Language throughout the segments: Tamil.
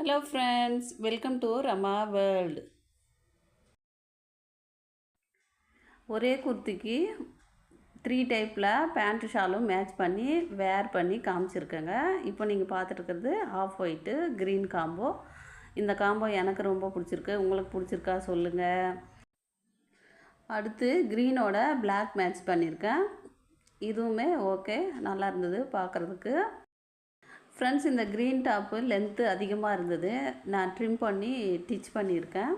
Hello friends welcome to Rama world ஒரே குர்த்திக்கு த்ரீ டைப்பில் பேண்ட்டு ஷாலும் மேட்ச் பண்ணி வேர் பண்ணி காமிச்சிருக்கேங்க. இப்போ நீங்கள் பார்த்துட்டுருக்கிறது ஆஃப் ஒயிட்டு க்ரீன் காம்போ இந்த காம்போ எனக்கு ரொம்ப பிடிச்சிருக்கு. உங்களுக்கு பிடிச்சிருக்கா சொல்லுங்கள் அடுத்து க்ரீனோட பிளாக் மேட்ச் பண்ணியிருக்கேன் இதுவுமே ஓகே நல்லா இருந்தது பார்க்குறதுக்கு. ஃப்ரெண்ட்ஸ் இந்த க்ரீன் டாப்பு லென்த்து அதிகமாக இருந்தது. நான் ட்ரிம் பண்ணி டிச் பண்ணியிருக்கேன்.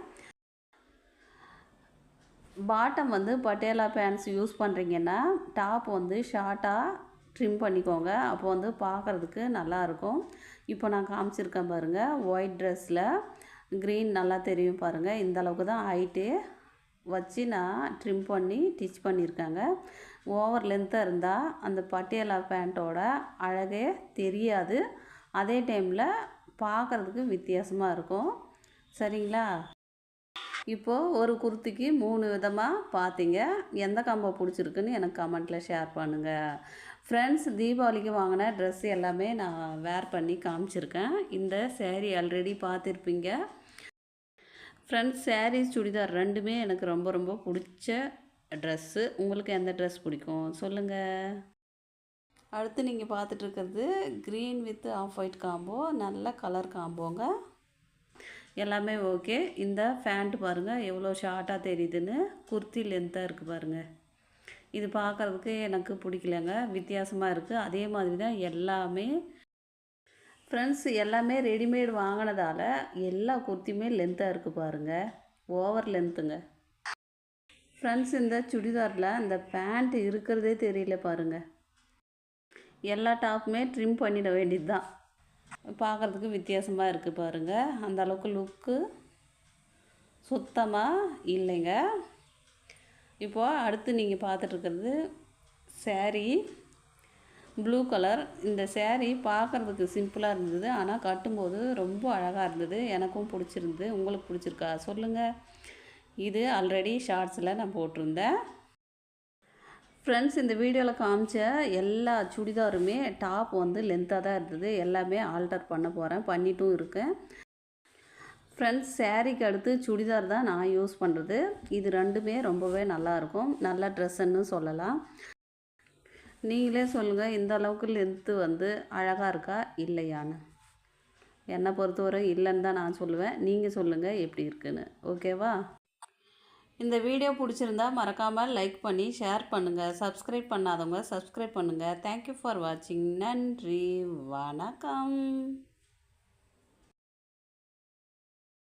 பாட்டம் வந்து பட்டேலா பேண்ட்ஸ் யூஸ் பண்ணுறீங்கன்னா டாப் வந்து ஷார்ட்டாக ட்ரிம் பண்ணிக்கோங்க. அப்போ வந்து பார்க்குறதுக்கு நல்லாயிருக்கும் இப்போ நான் காமிச்சிருக்கேன் பாருங்கள் ஒயிட் ட்ரெஸ்ஸில் க்ரீன் நல்லா தெரியும் பாருங்கள் இந்த அளவுக்கு தான் ஹைட்டு வச்சு நான் ட்ரிம் பண்ணி டிச் பண்ணியிருக்காங்க. ஓவர் லென்த்தாக இருந்தால் அந்த பட்டியலா பேண்ட்டோட அழகே தெரியாது. அதே டைமில் பார்க்குறதுக்கு வித்தியாசமாக இருக்கும். சரிங்களா? இப்போது ஒரு குர்த்திக்கு மூணு விதமாக பார்த்தீங்க எந்த காம்போ பிடிச்சிருக்குன்னு எனக்கு கமெண்ட்டில் ஷேர் பண்ணுங்கள் ஃப்ரெண்ட்ஸ் தீபாவளிக்கு வாங்கின ட்ரெஸ் எல்லாமே நான் வேர் பண்ணி காமிச்சிருக்கேன். இந்த சேரீ ஆல்ரெடி பார்த்துருப்பீங்க ஃப்ரெண்ட்ஸ் சாரீஸ் சுடிதார் ரெண்டுமே எனக்கு ரொம்ப ரொம்ப பிடிச்ச ட்ரெஸ்ஸு உங்களுக்கு எந்த ட்ரெஸ் பிடிக்கும்? சொல்லுங்கள் அடுத்து நீங்கள் பார்த்துட்ருக்கிறது green with off white combo நல்ல கலர் காம்போங்க எல்லாமே ஓகே இந்த ஃபேண்ட் பாருங்கள் எவ்வளோ ஷார்ட்டாக தெரியுதுன்னு. குர்த்தி லென்த்தாக இருக்குது பாருங்கள் இது பார்க்குறதுக்கு எனக்கு பிடிக்கலங்க. வித்தியாசமாக இருக்குது அதே மாதிரி தான் எல்லாமே ஃப்ரெண்ட்ஸ் எல்லாமே ரெடிமேடு வாங்கினதால எல்லா குர்த்தியுமே லென்த்தாக இருக்குது பாருங்கள் ஓவர் லென்த்துங்க ஃப்ரெண்ட்ஸ் இந்த சுடிதாரில் அந்த பேண்ட் இருக்கிறதே தெரியல பாருங்கள் எல்லா டாப்புமே ட்ரிம் பண்ணிட வேண்டியது தான் பார்க்குறதுக்கு வித்தியாசமாக இருக்குது பாருங்கள் அந்த அளவுக்கு லுக்கு சுத்தமாக இல்லைங்க. இப்போது அடுத்து நீங்கள் பார்த்துட்ருக்கிறது saree. ப்ளூ கலர் இந்த சேரீ பார்க்குறதுக்கு சிம்பிளாக இருந்தது. ஆனால் கட்டும்போது ரொம்ப அழகாக இருந்தது. எனக்கும் பிடிச்சிருந்தது உங்களுக்கு பிடிச்சிருக்கா? சொல்லுங்கள் இது ஆல்ரெடி ஷார்ட்ஸில் நான் போட்டிருந்தேன். ஃப்ரெண்ட்ஸ் இந்த வீடியோவில் காமிச்ச எல்லா சுடிதாருமே டாப் வந்து லென்த்தாக தான் இருந்தது. எல்லாமே ஆல்டர் பண்ண போகிறேன் பண்ணிட்டும் இருக்கேன். ஃப்ரெண்ட்ஸ் சேரீக்கு அடுத்து சுடிதார் தான் நான் யூஸ் பண்ணுறது இது ரெண்டுமே ரொம்பவே நல்லாயிருக்கும் நல்ல ட்ரெஸ்ஸுன்னு சொல்லலாம். நீங்களே சொல்லுங்கள் இந்த அளவுக்கு லென்த்து வந்து அழகாக இருக்கா இல்லையான்னு. என்னை பொறுத்தவரை இல்லைன்னு தான் நான் சொல்லுவேன். நீங்கள் சொல்லுங்கள் எப்படி இருக்குன்னு. ஓகேவா இந்த வீடியோ பிடிச்சிருந்தா மறக்காமல் லைக் பண்ணி ஷேர் பண்ணுங்கள் சப்ஸ்கிரைப் பண்ணாதவங்க சப்ஸ்கிரைப் பண்ணுங்கள் தேங்க்யூ ஃபார் வாட்சிங் நன்றி. வணக்கம்.